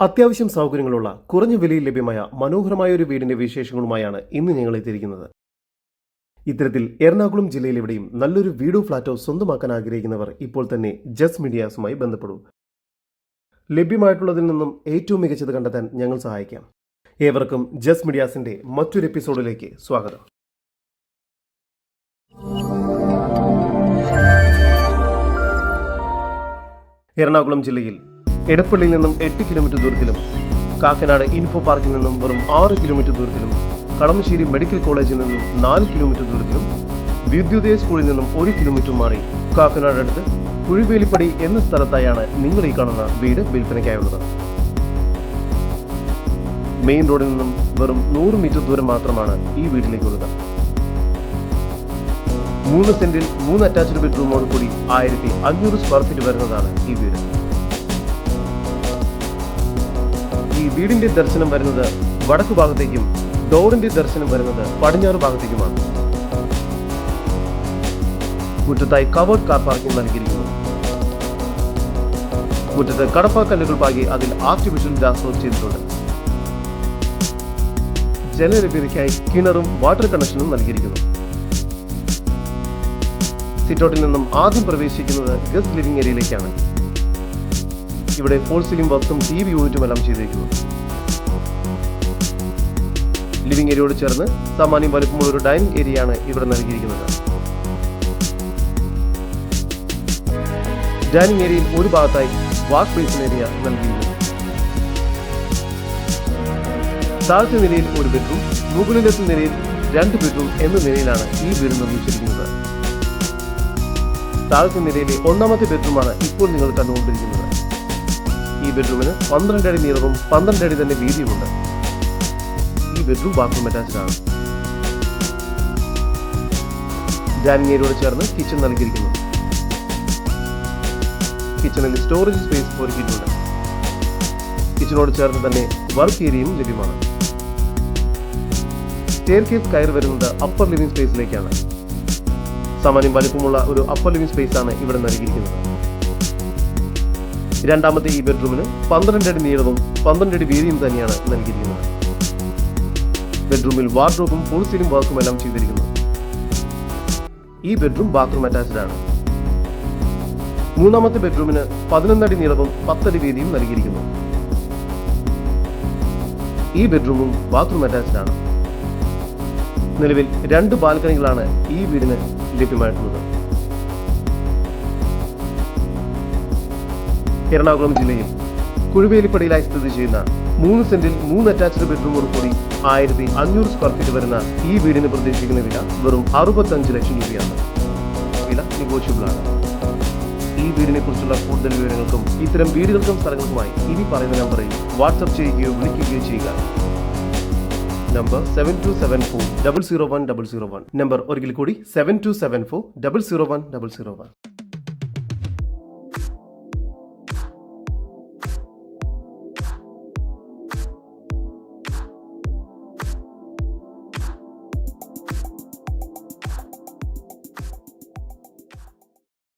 അത്യാവശ്യം സൗകര്യങ്ങളുള്ള കുറഞ്ഞ വിലയിൽ ലഭ്യമായ മനോഹരമായ ഒരു വീടിന്റെ വിശേഷങ്ങളുമായാണ് ഇന്ന് ഞങ്ങൾ എത്തിയിരിക്കുന്നത്. ഇത്തരത്തിൽ എറണാകുളം ജില്ലയിൽ എവിടെയും നല്ലൊരു വീടോ ഫ്ളാറ്റോ സ്വന്തമാക്കാൻ ആഗ്രഹിക്കുന്നവർ ഇപ്പോൾ തന്നെ ജസ് മീഡിയാസുമായി ബന്ധപ്പെടൂ. ലഭ്യമായിട്ടുള്ളതിൽ നിന്നും ഏറ്റവും മികച്ചത് കണ്ടെത്താൻ ഞങ്ങൾ സഹായിക്കാം. ഏവർക്കും ജസ് മീഡിയാസിന്റെ മറ്റൊരു എപ്പിസോഡിലേക്ക് സ്വാഗതം. എറണാകുളം ജില്ലയിൽ എടപ്പള്ളിയിൽ നിന്നും എട്ട് കിലോമീറ്റർ ദൂരത്തിലും കാക്കനാട് ഇൻഫോ പാർക്കിൽ നിന്നും വെറും ആറ് കിലോമീറ്റർ ദൂരത്തിലും കളമശ്ശേരി മെഡിക്കൽ കോളേജിൽ നിന്നും നാല് കിലോമീറ്റർ ദൂരത്തിലും വിദ്യുതയ സ്കൂളിൽ നിന്നും ഒരു കിലോമീറ്റർ മാറി കാക്കനാട് അടുത്ത് കുഴിവേലിപ്പടി എന്ന സ്ഥലത്തായാണ് നിങ്ങൾ ഈ കാണുന്ന വീട് വിൽപ്പനയ്ക്കായുള്ളത്. മെയിൻ റോഡിൽ നിന്നും വെറും നൂറ് മീറ്റർ ദൂരം മാത്രമാണ് ഈ വീട്ടിലേക്കുള്ളത്. മൂന്ന് സെന്റിൽ മൂന്ന് അറ്റാച്ച്ഡ് ബെഡ്റൂമോട് കൂടി ആയിരത്തി അഞ്ഞൂറ് സ്ക്വയർ ഫീറ്റ് വരുന്നതാണ് ഈ വീട്. ഈ വീടിന്റെ ദർശനം വരുന്നത് വടക്കു ഭാഗത്തേക്കും ഡോറിന്റെ ദർശനം വരുന്നത് പടിഞ്ഞാറ് ഭാഗത്തേക്കുമാണ്. മുറ്റത്തായി കവേർഡ് കാർ പാർക്കിംഗ് നൽകിയിരിക്കുന്നു. മുറ്റത്ത് കടപ്പാക്കല്ലുകൾ പാകി അതിൽ ആർട്ടിഫിഷ്യൽ റോഡ് ചെയ്തിട്ടുണ്ട്. ജലലഭ്യതയ്ക്കായി കിണറും വാട്ടർ കണക്ഷനും നൽകിയിരിക്കുന്നു. സിറ്റോട്ടിൽ നിന്നും ആദ്യം പ്രവേശിക്കുന്നത് ഗസ്റ്റ് ലിവിംഗ് ഏരിയയിലേക്കാണ് ഇവിടെ ഫോൾ സീലിംഗ് വർക്ക്സും ടി വി യൂണിറ്റും എല്ലാം ചെയ്തിരിക്കുന്നു ലിവിംഗ് ഏരിയയോട് ചേർന്ന് സാമാന്യം വലുപ്പമുള്ള ഒരു ഡൈനിങ് ഏരിയയാണ് ഇവിടെ നൽകിയിരിക്കുന്നത്. ഡൈനിങ് ഏരിയയിൽ ഒരു ഭാഗത്തായി വാഷ് ബേസിൻ ഏരിയ നൽകിയിരിക്കുന്നു താഴത്തെ നിലയിൽ ഒരു ബെഡ്റൂം മുകളിലത്തെ നിലയിൽ രണ്ട് ബെഡ്റൂം എന്ന നിലയിലാണ് ഈ വീട് നിർമ്മിച്ചിരിക്കുന്നത്. താഴത്തെ നിലയിലെ ഒന്നാമത്തെ ബെഡ്റൂമാണ് ഇപ്പോൾ നിങ്ങൾ കണ്ടുകൊണ്ടിരിക്കുന്നത്. ഈ ബെഡ്റൂമിന് പന്ത്രണ്ട് അടി നീളവും പന്ത്രണ്ട് അടി തന്നെ വീതിയുമുണ്ട്. ഈ ബെഡ്റൂം ബാത്റൂം അറ്റാച്ച്ഡ് ആണ്. ഏരിയോട് ചേർന്ന് കിച്ചൺ നൽകിയിരിക്കുന്നു. കിച്ചണിൽ സ്റ്റോറേജ് സ്പേസ് ഒരുക്കിയിട്ടുണ്ട്. കിച്ചണോട് ചേർന്ന് തന്നെ വർക്ക് ഏരിയയും ലഭ്യമാണ്. സ്റ്റെയർ കേസ് കയറി വരുന്നത് അപ്പർ ലിവിംഗ് സ്പേസിലേക്കാണ് സാമാന്യം വലുപ്പമുള്ള ഒരു അപ്പർ ലിവിംഗ് സ്പേസ് ആണ് ഇവിടെ നൽകിയിരിക്കുന്നത്. രണ്ടാമത്തെ ഈ ബെഡ്റൂമിന് പന്ത്രണ്ട് അടി നീളവും പന്ത്രണ്ട് അടി വീതിയും തന്നെയാണ് നൽകിയിരിക്കുന്നത്. ബെഡ്റൂമിൽ വാർഡ്രോബും ഫുൾ വർക്കും എല്ലാം ചെയ്തിരിക്കുന്നു. ഈ ബെഡ്റൂം ബാത്റൂം അറ്റാച്ച്ഡ് ആണ്. മൂന്നാമത്തെ ബെഡ്റൂമിന് പതിനൊന്നടി നീളവും പത്തടി വീതിയും നൽകിയിരിക്കുന്നു. ഈ ബെഡ്റൂമും ബാത്റൂം അറ്റാച്ച്ഡ് ആണ്. നിലവിൽ രണ്ട് ബാൽക്കണികളാണ് ഈ വീടിന് ലഭ്യമായിട്ടുള്ളത്. എറണാകുളം ജില്ലയിൽ കുഴുവേലിപ്പടിയിലായി സ്ഥിതി ചെയ്യുന്ന മൂന്ന് സെന്റിൽ മൂന്ന് അറ്റാച്ച്ഡ് ബെഡ്റൂമോട് കൂടി ആയിരത്തി അഞ്ഞൂറ് സ്ക്വയർ ഫീറ്റ് വരുന്ന ഈ വീടിന് പ്രതീക്ഷിക്കുന്ന വില വെറും അറുപത്തഞ്ച് ലക്ഷം രൂപയാണ്. വില നെഗോഷ്യബിൾ ആണ്. ഈ വീടിനെ കുറിച്ചുള്ള കൂടുതൽ വിവരങ്ങൾക്കും ഇത്തരം വീടുകൾക്കും സ്ഥലങ്ങൾക്കുമായി ഇനി പറയുന്ന നമ്പറിൽ വാട്സപ്പ് ചെയ്യുകയോ വിളിക്കുകയോ ചെയ്യുക. Number seven two seven four double zero one double zero one number ഒരിക്കൽ കൂടി seven two seven four double zero one double zero one